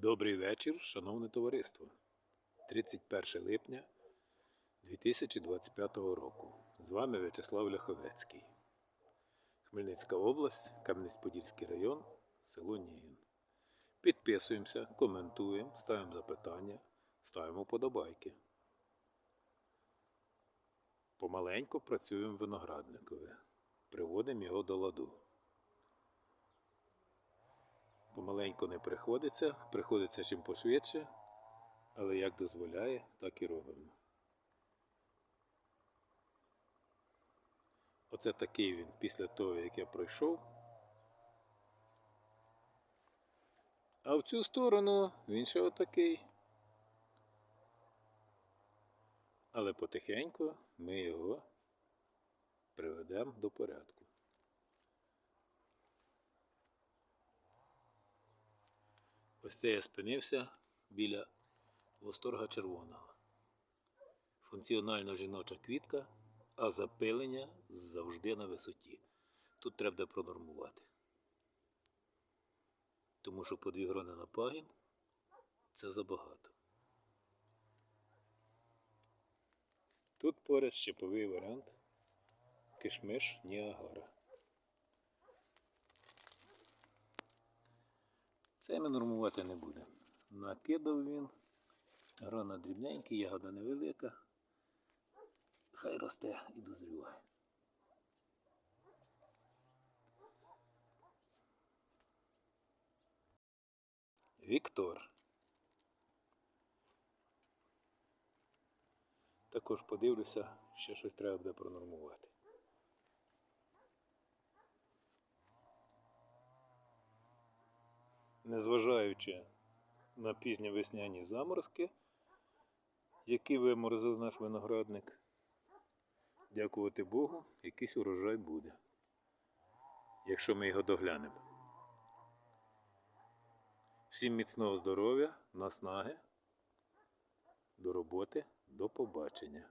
Добрий вечір, шановне товариство. 31 липня 2025 року. З вами В'ячеслав Ляховецький. Хмельницька область, Кам'янець-Подільський район, село Нігін. Підписуємося, коментуємо, ставимо запитання, ставимо подобайки. Помаленьку працюємо в виноградникові. Приводимо його до ладу. Помаленьку не приходиться, приходиться чим пошвидше, але як дозволяє, так і робимо. Оце такий він після того, як я пройшов. А в цю сторону він ще отакий. Але потихеньку ми його приведемо до порядку. Ось це я спинився біля восторга червоного. Функціонально жіноча квітка, а запилення завжди на висоті. Тут треба пронормувати. Тому що по дві грони на пагін це забагато. Тут поряд щеповий варіант кишмиш Ніагара. Це ми нормувати не будемо. Накидав він. Грона дрібненькі, ягода невелика. Хай росте і дозріває. Віктор. Також подивлюся, ще щось треба буде пронормувати. Незважаючи на пізньовесняні заморозки, які виморозили наш виноградник, дякувати Богу, якийсь урожай буде, якщо ми його доглянемо. Всім міцного здоров'я, наснаги, до роботи, до побачення.